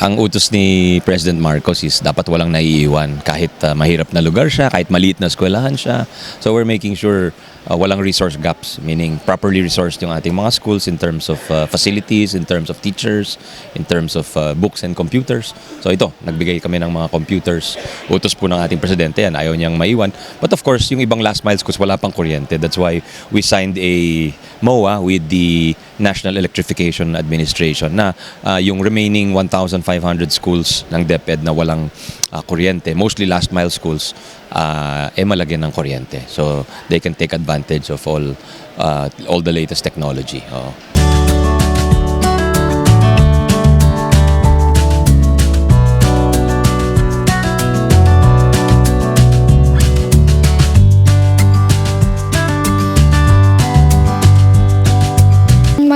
ang utos ni President Marcos is dapat walang naiiwan kahit uh, mahirap na lugar siya, kahit maliit na eskwelahan siya. So we're making sure uh, walang resource gaps, meaning properly resourced yung ating mga schools in terms of uh, facilities, in terms of teachers, in terms of uh, books and computers. So ito, nagbigay kami ng mga computers. Utos po ng ating presidente yan, ayaw niyang maiwan. But of course, yung ibang last mile schools wala pang kuryente. That's why we signed a MOA with the National Electrification Administration na uh, yung remaining 1,500 schools ng DepEd na walang uh, kuryente, mostly last mile schools, uh, eh malagyan ng kuryente. So they can take advantage of all uh, all the latest technology. Oo.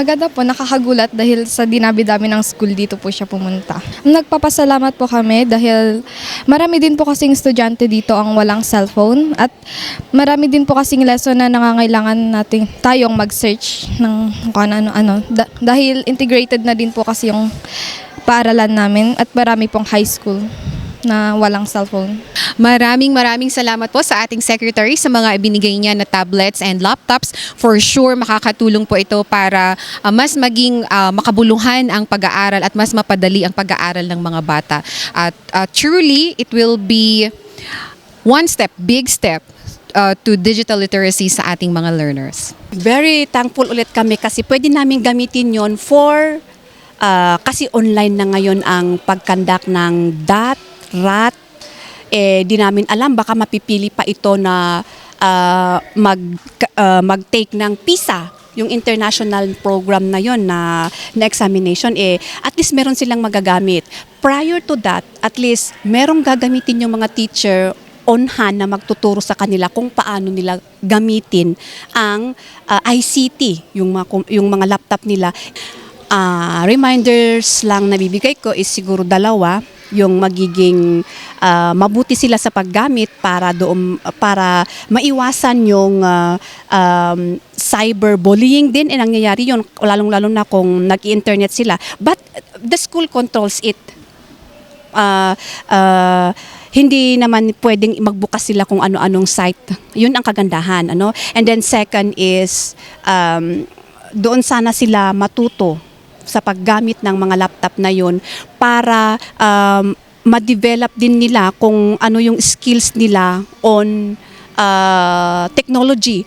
Maganda po, nakakagulat dahil sa dinabi-dami ng school dito po siya pumunta. Nagpapasalamat po kami dahil marami din po kasing estudyante dito ang walang cellphone at marami din po kasing lesson na nangangailangan natin tayong mag-search ng kung ano-ano. Da- dahil integrated na din po kasi yung paaralan namin at marami pong high school na walang cellphone. Maraming maraming salamat po sa ating secretary sa mga ibinigay niya na tablets and laptops. For sure, makakatulong po ito para ah, mas maging ah, makabuluhan ang pag-aaral at mas mapadali ang pag-aaral ng mga bata. At ah, truly, it will be one step, big step ah, to digital literacy sa ating mga learners. Very thankful ulit kami kasi pwede namin gamitin yon for ah, kasi online na ngayon ang pagkandak ng DAT, RAT. Eh, di namin alam, baka mapipili pa ito na ah, mag, ah, mag-take ng PISA yung international program na yon na, na examination eh at least meron silang magagamit prior to that at least merong gagamitin yung mga teacher on hand na magtuturo sa kanila kung paano nila gamitin ang ah, ICT, yung mga, yung mga laptop nila. Ah, reminders lang na bibigay ko is siguro dalawa yung magiging ah, mabuti sila sa paggamit para doon para maiwasan yung ah, um, cyberbullying din eh nangyayari yun lalong-lalo na kung nag-internet sila but the school controls it ah ah, hindi naman pwedeng magbukas sila kung ano-anong site. Yun ang kagandahan. Ano? And then second is, um, doon sana sila matuto sa paggamit ng mga laptop na yun para um, ma-develop din nila kung ano yung skills nila on ah, technology.